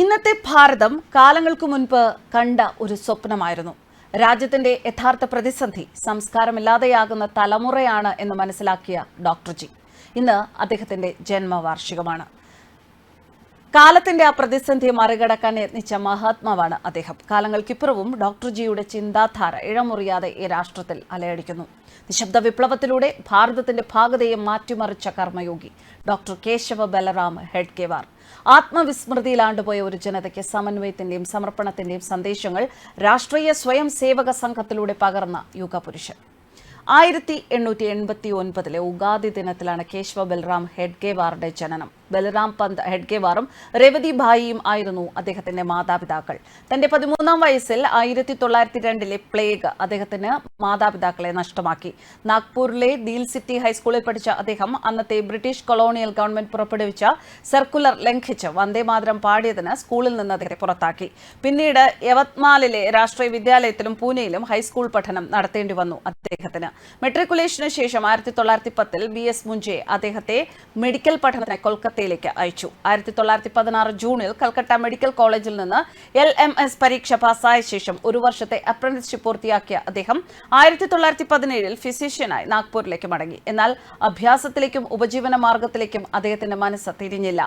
ഇന്നത്തെ ഭാരതം കാലങ്ങൾക്ക് മുൻപ് കണ്ട ഒരു സ്വപ്നമായിരുന്നു. രാജ്യത്തിന്റെ യഥാർത്ഥ പ്രതിസന്ധി സംസ്കാരമില്ലാതെയാകുന്ന തലമുറയാണ് എന്ന് മനസ്സിലാക്കിയ ഡോക്ടർ ജി. ഇന്ന് അദ്ദേഹത്തിന്റെ ജന്മവാർഷികമാണ്. കാലത്തിന്റെ ആ പ്രതിസന്ധിയെ മറികടക്കാൻ യത്നിച്ച മഹാത്മാവാണ് അദ്ദേഹം. കാലങ്ങൾക്കിപ്പുറവും ഡോക്ടർ ജിയുടെ ചിന്താധാര ഇഴമുറിയാതെ ഈ രാഷ്ട്രത്തിൽ അലയടിക്കുന്നു. നിശബ്ദ വിപ്ലവത്തിലൂടെ ഭാരതത്തിന്റെ ഭാഗതയെ മാറ്റിമറിച്ച കർമ്മയോഗി ഡോക്ടർ കേശവ ബലറാം ഹെഡ്കേവാർ ആത്മവിസ്മൃതിയിലാണ്ടുപോയ ഒരു ജനതയ്ക്ക് സമന്വയത്തിന്റെയും സമർപ്പണത്തിന്റെയും സന്ദേശങ്ങൾ രാഷ്ട്രീയ സ്വയം സേവക സംഘത്തിലൂടെ പകർന്ന യുഗപുരുഷൻ. ആയിരത്തി എണ്ണൂറ്റി എൺപത്തി ഒൻപതിലെ ഉഗാദി ദിനത്തിലാണ് കേശവ ബൽറാം ഹെഡ്ഗേവാറുടെ ജനനം. ബൽറാം പന്ത് ഹെഡ്ഗേവാറും രവതി ഭായിയും ആയിരുന്നു അദ്ദേഹത്തിന്റെ മാതാപിതാക്കൾ. തന്റെ പതിമൂന്നാം വയസ്സിൽ ആയിരത്തി തൊള്ളായിരത്തി രണ്ടിലെ പ്ലേഗ് അദ്ദേഹത്തിന് മാതാപിതാക്കളെ നഷ്ടമാക്കി. നാഗ്പൂരിലെ ദീൽ സിറ്റി ഹൈസ്കൂളിൽ പഠിച്ച അദ്ദേഹം അന്നത്തെ ബ്രിട്ടീഷ് കൊളോണിയൽ ഗവൺമെന്റ് പുറപ്പെടുവിച്ച സർക്കുലർ ലംഘിച്ച് വന്ദേമാതരം പാടിയതിന് സ്കൂളിൽ നിന്ന് അദ്ദേഹത്തെ പുറത്താക്കി. പിന്നീട് യവത്മാലിലെ രാഷ്ട്രീയ വിദ്യാലയത്തിലും പൂനെയിലും ഹൈസ്കൂൾ പഠനം നടത്തേണ്ടി വന്നു അദ്ദേഹത്തിന്. മെട്രിക്കുലേഷന് ശേഷം ആയിരത്തി തൊള്ളായിരത്തി പത്തിൽ ബി എസ് മുൻജെ അദ്ദേഹത്തെ മെഡിക്കൽ പഠനത്തിന് കൊൽക്കത്തയിലേക്ക് അയച്ചു. ആയിരത്തി തൊള്ളായിരത്തി പതിനാറ് ജൂണിൽ കൽക്കട്ട മെഡിക്കൽ കോളേജിൽ നിന്ന് എൽ എം എസ് പരീക്ഷ പാസ്സായ ശേഷം ഒരു വർഷത്തെ അപ്രന്റീസ്ഷിപ്പ് പൂർത്തിയാക്കിയ അദ്ദേഹം ആയിരത്തി തൊള്ളായിരത്തി പതിനേഴിൽ ഫിസിഷ്യനായി നാഗ്പൂരിലേക്ക് മടങ്ങി. എന്നാൽ അഭ്യാസത്തിലേക്കും ഉപജീവന മാർഗത്തിലേക്കും അദ്ദേഹത്തിന്റെ മനസ്സ് തിരിഞ്ഞില്ല.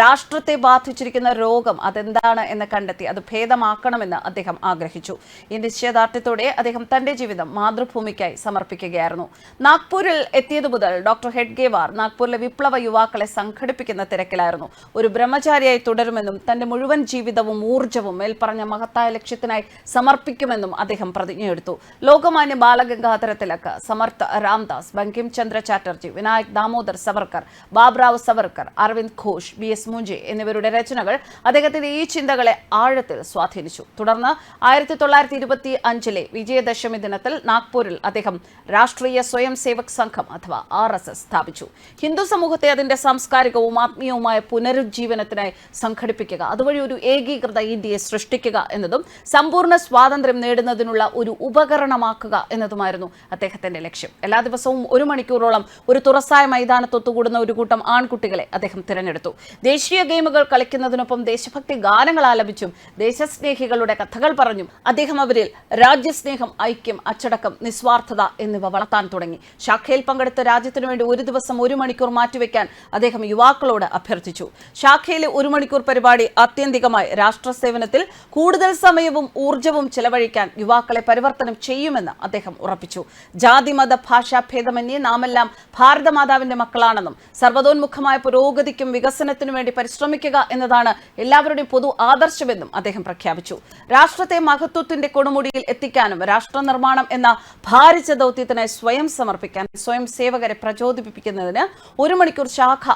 രാഷ്ട്രത്തെ ബാധിച്ചിരിക്കുന്ന രോഗം അതെന്താണ് എന്ന് കണ്ടെത്തി അത് ഭേദമാക്കണമെന്ന് അദ്ദേഹം ആഗ്രഹിച്ചു. ഈ നിശ്ചയദാർഢ്യത്തോടെ അദ്ദേഹം തന്റെ ജീവിതം മാതൃഭൂമിക്കായി സമർപ്പിക്കുകയായിരുന്നു. നാഗ്പൂരിൽ എത്തിയതു മുതൽ ഡോക്ടർ ഹെഡ്ഗേവാർ നാഗ്പൂരിലെ വിപ്ലവ യുവാക്കളെ സംഘടിപ്പിക്കുന്ന തിരക്കിലായിരുന്നു. ഒരു ബ്രഹ്മചാരിയായി തുടരുമെന്നും തന്റെ മുഴുവൻ ജീവിതവും ഊർജവും മേൽപ്പറഞ്ഞ മഹത്തായ ലക്ഷ്യത്തിനായി സമർപ്പിക്കുമെന്നും അദ്ദേഹം പ്രതിജ്ഞയെടുത്തു. ലോകമാന്യ ബാലഗംഗാധര തിലക് സമർത്ഥ രാംദാസ് ബങ്കിം ചന്ദ്ര ചാറ്റർജി വിനായക് ദാമോദർ സവർക്കർ ബാബ്രാവ് സവർക്കർ അരവിന്ദ് ഘോഷ് ബി എസ് മുഞ്ചെ എന്നിവരുടെ രചനകൾ അദ്ദേഹത്തിന്റെ ഈ ചിന്തകളെ ആഴത്തിൽ സ്വാധീനിച്ചു. തുടർന്ന് ആയിരത്തി തൊള്ളായിരത്തി ഇരുപത്തി അഞ്ചിലെ വിജയദശമി ദിനത്തിൽ നാഗ്പൂരിൽ അദ്ദേഹം രാഷ്ട്രീയ സ്വയം സേവക് സംഘം അഥവാ ആർ സ്ഥാപിച്ചു. ഹിന്ദു സമൂഹത്തെ അതിന്റെ സാംസ്കാരികവും ആത്മീയവുമായ പുനരുജ്ജീവനത്തിനായി സംഘടിപ്പിക്കുക. അതുവഴി ഒരു ഏകീകൃത ഇന്ത്യയെ സൃഷ്ടിക്കുക എന്നതും സമ്പൂർണ സ്വാതന്ത്ര്യം നേടുന്നതിനുള്ള ഒരു ഉപകരണമാക്കുക എന്നതുമായിരുന്നു അദ്ദേഹത്തിന്റെ ലക്ഷ്യം. എല്ലാ ദിവസവും ഒരു മണിക്കൂറോളം ഒരു തുറസായ മൈതാനത്തൊത്തുകൂടുന്ന ഒരു കൂട്ടം ആൺകുട്ടികളെ അദ്ദേഹം തിരഞ്ഞെടുത്തു. ദേശീയ ഗെയിമുകൾ കളിക്കുന്നതിനൊപ്പം ദേശഭക്തി ഗാനങ്ങൾ ആലപിച്ചും ദേശസ്നേഹികളുടെ കഥകൾ പറഞ്ഞും അദ്ദേഹം അവരിൽ രാജ്യസ്നേഹം ഐക്യം അച്ചടക്കം നിസ്വാർത്ഥത എന്നിവ വളർത്താൻ തുടങ്ങി. ശാഖയിൽ പങ്കെടുത്ത രാജ്യത്തിനു വേണ്ടി ഒരു ദിവസം ഒരു മണിക്കൂർ മാറ്റിവെക്കാൻ അദ്ദേഹം യുവാക്കളോട് അഭ്യർത്ഥിച്ചു. ശാഖയിലെ ഒരു മണിക്കൂർ പരിപാടി ആത്യന്തികമായി രാഷ്ട്ര സേവനത്തിൽ കൂടുതൽ സമയവും ഊർജവും ചെലവഴിക്കാൻ യുവാക്കളെ പരിവർത്തനം ചെയ്യുമെന്ന് അദ്ദേഹം ഉറപ്പിച്ചു. ജാതി മത ഭാഷാ ഭേദമന്യേ നാമെല്ലാം ഭാരതമാതാവിന്റെ മക്കളാണെന്നും സർവതോന്മുഖമായ പുരോഗതിക്കും വികസനത്തിനും വേണ്ടി പരിശ്രമിക്കുക എന്നതാണ് എല്ലാവരുടെയും പൊതു ആദർശമെന്നും അദ്ദേഹം പ്രഖ്യാപിച്ചു. രാഷ്ട്രത്തെ മഹത്വത്തിന്റെ കൊടുമുടിയിൽ എത്തിക്കാനും രാഷ്ട്ര നിർമ്മാണം എന്ന ഭാരിച്ച ദൗത്യത്തിനായി സ്വയം സമർപ്പിക്കാൻ സ്വയം സേവകരെ പ്രചോദിപ്പിക്കുന്നതിന് ഒരു മണിക്കൂർ ശാഖ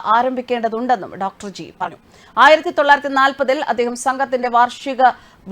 ആരംഭിക്കേണ്ടതുണ്ടെന്നും ഡോക്ടർ ജി പറഞ്ഞു. ആയിരത്തി തൊള്ളായിരത്തി നാൽപ്പതിൽ അദ്ദേഹം സംഘത്തിന്റെ വാർഷിക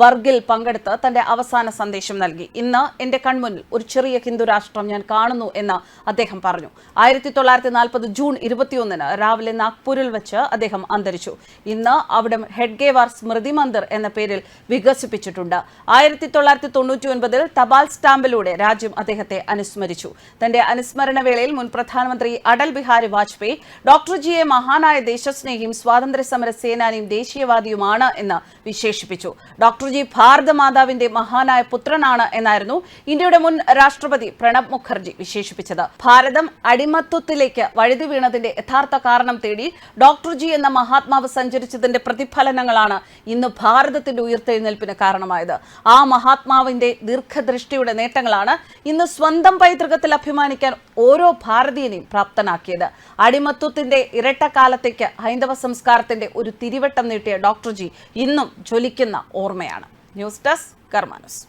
വർഗിൽ പങ്കെടുത്ത് തന്റെ അവസാന സന്ദേശം നൽകി. ഇന്ന് എന്റെ കൺമുന്നിൽ ഒരു ചെറിയ ഹിന്ദു രാഷ്ട്രം ഞാൻ കാണുന്നു എന്ന് അദ്ദേഹം പറഞ്ഞു. ആയിരത്തി തൊള്ളായിരത്തി നാൽപ്പത് ജൂൺ ഇരുപത്തിയൊന്നിന് രാവിലെ നാഗ്പൂരിൽ വെച്ച് അദ്ദേഹം അന്തരിച്ചു. ഇന്ന് അവിടെ ഹെഡ്ഗേവാർ സ്മൃതി മന്ദിർ എന്ന പേരിൽ വികസിപ്പിച്ചിട്ടുണ്ട്. ആയിരത്തി തൊള്ളായിരത്തി തൊണ്ണൂറ്റി ഒൻപതിൽ തപാൽ സ്റ്റാമ്പിലൂടെ രാജ്യം അദ്ദേഹത്തെ അനുസ്മരിച്ചു. തന്റെ അനുസ്മരണ വേളയിൽ മുൻ പ്രധാനമന്ത്രി അടൽ ബിഹാരി വാജ്പേയി ഡോക്ടർ ജിയെ മഹാനായ ദേശസ്നേഹിയും സ്വാതന്ത്ര്യ സമര സേനാനിയും ദേശീയവാദിയുമാണ് എന്ന് വിശേഷിപ്പിച്ചു. ഡോക്ടർ ജി ഭാരത മാതാവിന്റെ മഹാനായ പുത്രനാണ് എന്നായിരുന്നു ഇന്ത്യയുടെ മുൻ രാഷ്ട്രപതി പ്രണബ് മുഖർജി വിശേഷിപ്പിച്ചത്. ഭാരതം അടിമത്വത്തിലേക്ക് വഴുതി വീണതിന്റെ യഥാർത്ഥ കാരണം തേടി ഡോക്ടർ ജി എന്ന മഹാത്മാവ് സഞ്ചരിച്ചതിന്റെ പ്രതിഫലനങ്ങളാണ് ഇന്ന് ഭാരതത്തിന്റെ ഉയർത്തെഴുന്നേൽപ്പിന് കാരണമായത്. ആ മഹാത്മാവിന്റെ ദീർഘദൃഷ്ടിയുടെ നേട്ടങ്ങളാണ് ഇന്ന് സ്വന്തം പൈതൃകത്തിൽ അഭിമാനിക്കാൻ ഓരോ ഭാരതീയനെയും പ്രാപ്തനാക്കിയത്. അടിമത്വത്തിന്റെ ഇരട്ടക്കാലത്തേക്ക് ഹൈന്ദവ സംസ്കാരത്തിന്റെ ഒരു തിരിവട്ടം നീട്ടിയ ഡോക്ടർ ജി ഇന്നും ജ്വലിക്കുന്ന ഓർമ്മയാണ്. News desk കർമാനസ്